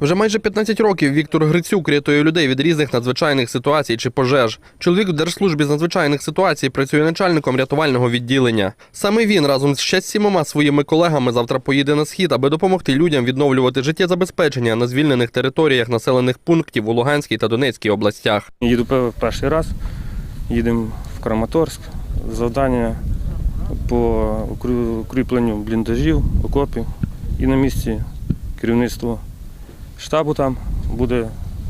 Вже майже 15 років Віктор Грицюк рятує людей від різних надзвичайних ситуацій чи пожеж. Чоловік в держслужбі з надзвичайних ситуацій працює начальником рятувального відділення. Саме він разом з ще сімома своїми колегами завтра поїде на схід, аби допомогти людям відновлювати життєзабезпечення на звільнених територіях населених пунктів у Луганській та Донецькій областях. Їду перший раз, їдемо в Краматорськ. Завдання по укрі- укріпленню бліндажів, окопів і на місці керівництво штабу там буде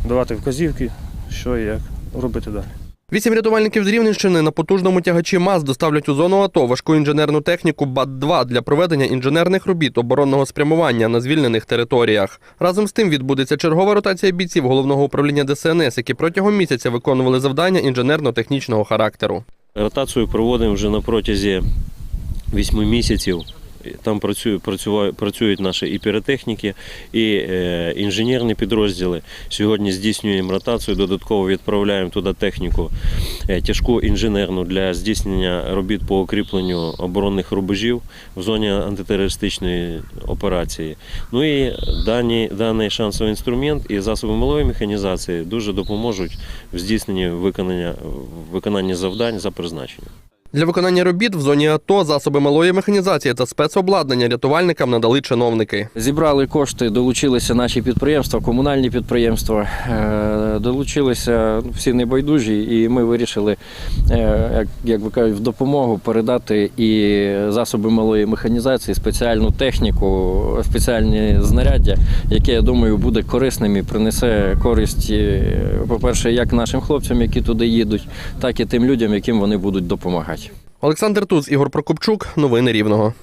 давати вказівки, що і як робити далі. Вісім рятувальників з Рівненщини на потужному тягачі МАЗ доставлять у зону АТО важку інженерну техніку БАТ-2 для проведення інженерних робіт оборонного спрямування на звільнених територіях. Разом з тим відбудеться чергова ротація бійців головного управління ДСНС, які протягом місяця виконували завдання інженерно-технічного характеру. Ротацію проводимо вже на протязі 8 місяців. Там працює, працюють наші і піротехніки, і е, інженерні підрозділи. Сьогодні здійснюємо ротацію, додатково відправляємо туди техніку е, тяжку інженерну для здійснення робіт по укріпленню оборонних рубежів в зоні антитерористичної операції. Ну і дані, даний шансовий інструмент і засоби малої механізації дуже допоможуть в здійсненні виконання, виконанні завдань за призначенням. Для виконання робіт в зоні АТО засоби малої механізації та спецобладнання рятувальникам надали чиновники. Зібрали кошти, долучилися наші підприємства, комунальні підприємства, е, долучилися ну, всі небайдужі, і ми вирішили, е, як, ви кажуть, в допомогу передати і засоби малої механізації, спеціальну техніку, спеціальні знаряддя, яке, я думаю, буде корисним і принесе користь, е, по-перше, як нашим хлопцям, які туди їдуть, так і тим людям, яким вони будуть допомагати. Олександр Туз, Ігор Прокопчук. Новини Рівного.